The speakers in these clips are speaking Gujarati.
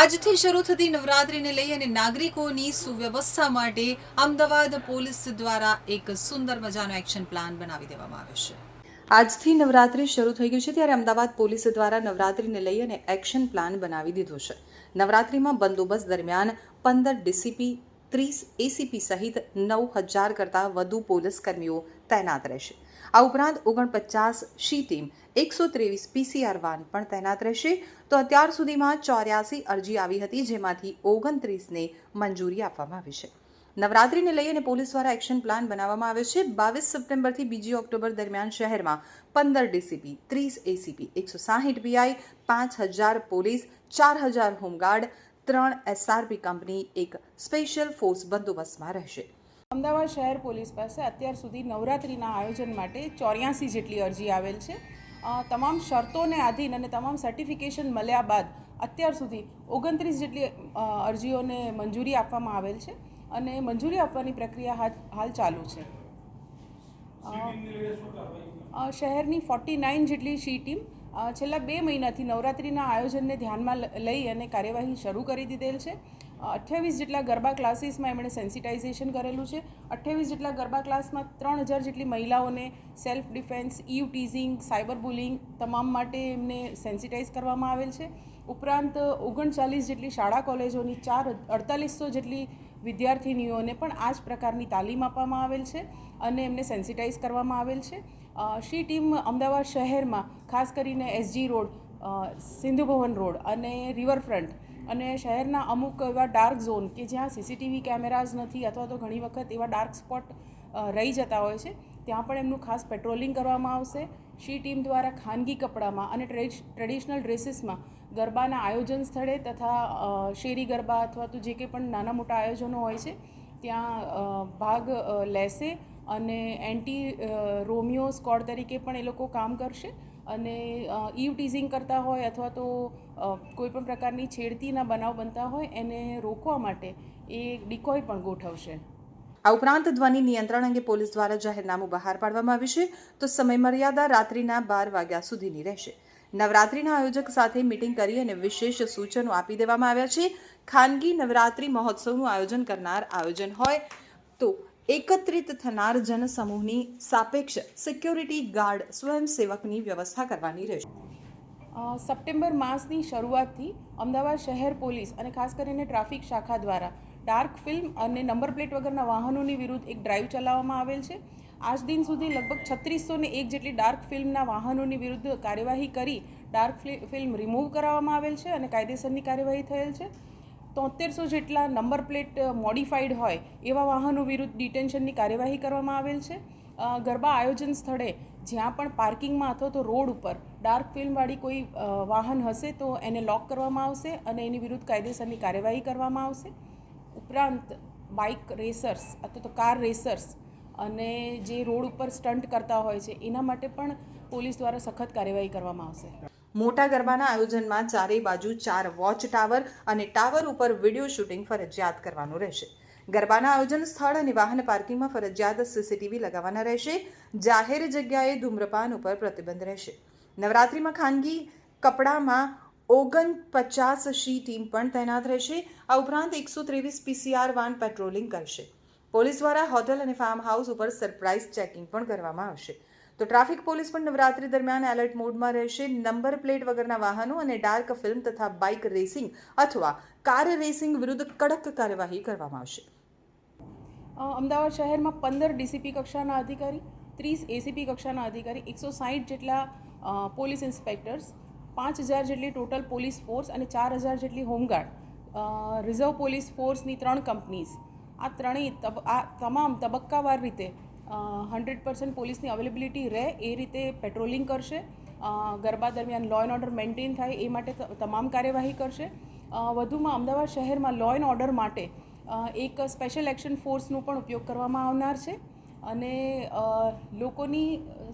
આજથી શરૂ થતી નવરાત્રિને લઈ અને નાગરિકોની સુવ્યવસ્થા માટે અમદાવાદ પોલીસ દ્વારા એક સુંદર મજાનો એક્શન પ્લાન બનાવી દેવામાં આવ્યો છે. આજથી નવરાત્રિ શરૂ થઈ ગઈ છે ત્યારે અમદાવાદ પોલીસ દ્વારા નવરાત્રિને લઈ અને એક્શન પ્લાન બનાવી દીધો છે. નવરાત્રિમાં બંદોબસ્ત દરમિયાન પંદર ડીસીપી, ત્રીસ એસીપી સહિત નવ હજાર કરતાં વધુ પોલીસ કર્મીઓ તૈનાત રહેશે. આ ઉપરાંત ઓગણપચાસ શી ટીમ એકસો ત્રેવીસ પીસીઆર વાન પણ તૈનાત રહેશે. તો અત્યાર સુધીમાં ચોર્યાસી અરજી આવી હતી જેમાંથી ઓગણત્રીસને મંજૂરી આપવામાં આવી છે. નવરાત્રિને લઈ અને પોલીસ દ્વારા એક્શન પ્લાન બનાવવામાં આવ્યો છે. બાવીસ સપ્ટેમ્બરથી બીજી ઓક્ટોબર દરમિયાન શહેરમાં પંદર ડીસીપી, ત્રીસ એસીપી, એકસો સાહીઠ બીઆઈ પાંચ હજાર પોલીસ, ચાર હજાર હોમગાર્ડ, ત્રણ એસઆરપી કંપની, એક સ્પેશિયલ ફોર્સ બંદોબસ્તમાં રહેશે. અમદાવાદ શહેર પોલીસ પાસે અત્યાર સુધી નવરાત્રિના આયોજન માટે ચોર્યાસી જેટલી અરજી આવેલ છે. તમામ શરતોને આધીન અને તમામ સર્ટિફિકેશન મળ્યા બાદ અત્યાર સુધી ઓગણત્રીસ જેટલી અરજીઓને મંજૂરી આપવામાં આવેલ છે અને મંજૂરી આપવાની પ્રક્રિયા હાલ ચાલુ છે. શહેરની ફોર્ટી નાઇન જેટલી સી ટીમ છેલ્લા બે મહિનાથી નવરાત્રિના આયોજનને ધ્યાનમાં લઈ અને કાર્યવાહી શરૂ કરી દીધેલ છે. અઠ્યાવીસ જેટલા ગરબા ક્લાસીસમાં એમણે સેન્સિટાઇઝેશન કરેલું છે. અઠ્યાવીસ જેટલા ગરબા ક્લાસમાં ત્રણ હજાર જેટલી મહિલાઓને self defence eve teasing cyber bullying તમામ માટે એમને સેન્સિટાઇઝ કરવામાં આવેલ છે. ઉપરાંત ઓગણચાલીસ જેટલી શાળા કોલેજોની ચાર અડતાલીસો જેટલી વિદ્યાર્થિનીઓને પણ આ જ પ્રકારની તાલીમ આપવામાં આવેલ છે અને એમને સેન્સિટાઇઝ કરવામાં આવેલ છે. શી ટીમ અમદાવાદ શહેરમાં, ખાસ કરીને SG road Sindhu Bhavan road અને રિવરફ્રન્ટ અને શહેરના અમુક એવા ડાર્ક ઝોન કે જ્યાં સીસીટીવી કેમેરાઝ નથી અથવા તો ઘણી વખત એવા ડાર્ક સ્પોટ રહી જતા હોય છે, ત્યાં પણ એમનું ખાસ પેટ્રોલિંગ કરવામાં આવશે. શી ટીમ દ્વારા ખાનગી કપડામાં અને ટ્રેડિશનલ ડ્રેસીસમાં ગરબાના આયોજન સ્થળે તથા શેરી ગરબા અથવા તો જે કંઈ પણ નાના મોટા આયોજનો હોય છે, ત્યાં ભાગ લેશે અને એન્ટી રોમિયો સ્કોડ તરીકે પણ એ લોકો કામ કરશે. અને ઈવ ટીઝિંગ કરતા હોય અથવા તો કોઈપણ પ્રકારની છેડતીના બનાવ બનતા હોય એને રોકવા માટે એ ડિકોય પણ ગોઠવશે. આ ઉપરાંત ધ્વનિ નિયંત્રણ અંગે પોલીસ દ્વારા જાહેરનામું બહાર પાડવામાં આવ્યું છે. તો સમયમર્યાદા રાત્રિના બાર વાગ્યા સુધીની રહેશે. નવરાત્રિના આયોજક સાથે મિટિંગ કરી અને વિશેષ સૂચનો આપી દેવામાં આવ્યા છે. ખાનગી નવરાત્રિ મહોત્સવનું આયોજન કરનાર આયોજન હોય તો એકત્રિત થનાર જનસમૂહની સાપેક્ષ સિક્યોરિટી ગાર્ડ સ્વયંસેવકની વ્યવસ્થા કરવાની રહેશે. સપ્ટેમ્બર માસની શરૂઆતથી અમદાવાદ શહેર પોલીસ અને ખાસ કરીને ટ્રાફિક શાખા દ્વારા ડાર્ક ફિલ્મ અને નંબર પ્લેટ વગરના વાહનોની વિરુદ્ધ એક ડ્રાઈવ ચલાવવામાં આવેલ છે. આજ દિન સુધી લગભગ છત્રીસો ને એક જેટલી ડાર્ક ફિલ્મના વાહનોની વિરુદ્ધ કાર્યવાહી કરી ડાર્ક ફિલ્મ રિમૂવ કરાવવામાં આવેલ છે અને કાયદેસરની કાર્યવાહી થયેલ છે. તોતેરસો જેટલા નંબર પ્લેટ મોડિફાઈડ હોય એવા વાહનો વિરુદ્ધ ડિટેન્શનની કાર્યવાહી કરવામાં આવેલ છે. ગરબા આયોજન સ્થળે જ્યાં પણ પાર્કિંગમાં અથવા તો રોડ ઉપર ડાર્ક ફિલ્મવાળી કોઈ વાહન હશે તો એને લોક કરવામાં આવશે અને એની વિરુદ્ધ કાયદેસરની કાર્યવાહી કરવામાં આવશે. ઉપરાંત બાઇક રેસર્સ અથવા તો કાર રેસર્સ અને જે રોડ ઉપર સ્ટન્ટ કરતા હોય છે, એના માટે પણ પોલીસ દ્વારા સખત કાર્યવાહી કરવામાં આવશે. મોટા ગરબાના આયોજનમાં ચારેય બાજુ ચાર વોચ ટાવર અને ટાવર ઉપર વીડિયો શૂટિંગ ફરજિયાત કરવાનું રહેશે. ગરબાના આયોજન સ્થળ અને વાહન પાર્કિંગમાં ફરજિયાત સીસીટીવી લગાવવાના રહેશે. જાહેર જગ્યાએ ધૂમ્રપાન ઉપર પ્રતિબંધ રહેશે. નવરાત્રિમાં ખાનગી કપડામાં ઓગણ પચાસ શી ટીમ પણ તૈનાત રહેશે. આ ઉપરાંત એકસો ત્રેવીસ પીસીઆર વાન પેટ્રોલિંગ કરશે. પોલીસ દ્વારા હોટલ અને ફાર્મ હાઉસ ઉપર સરપ્રાઇઝ ચેકિંગ પણ કરવામાં આવશે. તો ટ્રાફિક પોલીસ પણ નવરાત્રી દરમિયાન એલર્ટ મોડમાં રહેશે. નંબર પ્લેટ વગરના વાહનો અને ડાર્ક ફિલ્મ તથા બાઇક રેસિંગ અથવા કાર રેસિંગ વિરુદ્ધ કડક કાર્યવાહી કરવામાં આવશે. અમદાવાદ શહેરમાં પંદર ડીસીપી કક્ષાના અધિકારી, ત્રીસ એસીપી કક્ષાના અધિકારી, એકસો સાહીઠ જેટલા પોલીસ ઇન્સ્પેક્ટર્સ, પાંચ હજાર જેટલી ટોટલ પોલીસ ફોર્સ અને ચાર હજાર જેટલી હોમગાર્ડ. રિઝર્વ પોલીસ ફોર્સની ત્રણ કંપનીઝ. આ ત્રણેય આ તમામ તબક્કાવાર રીતે હંડ્રેડ પર્સન્ટ પોલીસની અવેલેબિલિટી રહે એ રીતે પેટ્રોલિંગ કરશે. ગરબા દરમિયાન લો એન્ડ ઓર્ડર મેન્ટેન થાય એ માટે તમામ કાર્યવાહી કરશે. વધુમાં અમદાવાદ શહેરમાં લો એન્ડ ઓર્ડર માટે એક સ્પેશિયલ એક્શન ફોર્સનો પણ ઉપયોગ કરવામાં આવનાર છે. અને લોકોની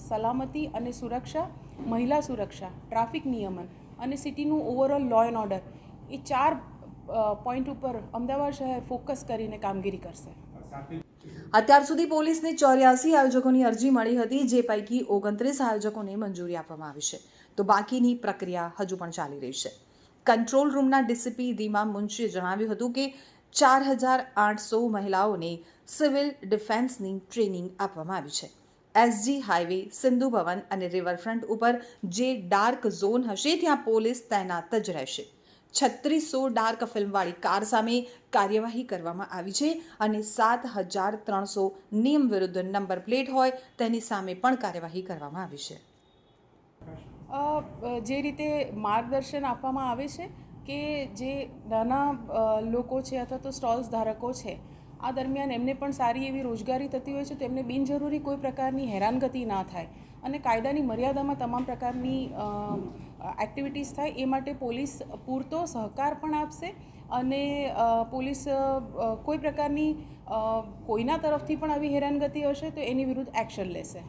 સલામતી અને સુરક્ષા, મહિલા સુરક્ષા ટ્રાફિક નિયમન અને સિટીનું ઓવરઓલ લો એન્ડ ઓર્ડર એ ચાર પોઈન્ટ ઉપર અમદાવાદ શહેર ફોકસ કરીને કામગીરી કરશે. અત્યાર સુધી પોલીસને ચોર્યાસી આયોજકોની અરજી મળી હતી, જે પૈકી ઓગણત્રીસ આયોજકોને મંજૂરી આપવામાં આવી છે. તો બાકીની પ્રક્રિયા હજુ પણ ચાલી રહી છે. કંટ્રોલ રૂમના ડીસીપી દીમા મુનશીએ જણાવ્યું હતું કે ચાર હજાર આઠસો મહિલાઓને સિવિલ ડિફેન્સની ટ્રેનિંગ આપવામાં આવી છે. એસજી હાઈવે, સિંધુ ભવન અને રિવરફ્રન્ટ ઉપર જે ડાર્ક ઝોન હશે, ત્યાં પોલીસ તૈનાત જ રહેશે. છત્રીસો ડાર્ક ફિલ્મવાળી કાર સામે કાર્યવાહી કરવામાં આવી છે અને સાત હજાર ત્રણસો નિયમ વિરુદ્ધ નંબર પ્લેટ હોય તેની સામે પણ કાર્યવાહી કરવામાં આવી છે. જે રીતે માર્ગદર્શન આપવામાં આવે છે કે જે નાના લોકો છે અથવા તો સ્ટોલ્સ ધારકો છે, આ દરમિયાન એમને પણ સારી એવી રોજગારી થતી હોય છે તો એમને બિનજરૂરી કોઈ પ્રકારની હેરાનગતિ ના થાય. અને કાયદાની મર્યાદામાં તમામ પ્રકારની એક્ટિવિટીઝ થાય એ માટે પોલીસ પૂરતો સહકાર પણ આપશે અને પોલીસ કોઈ પ્રકારની કોઈના તરફથી પણ આવી હેરાનગતિ હશે તો એની વિરુદ્ધ એક્શન લેશે.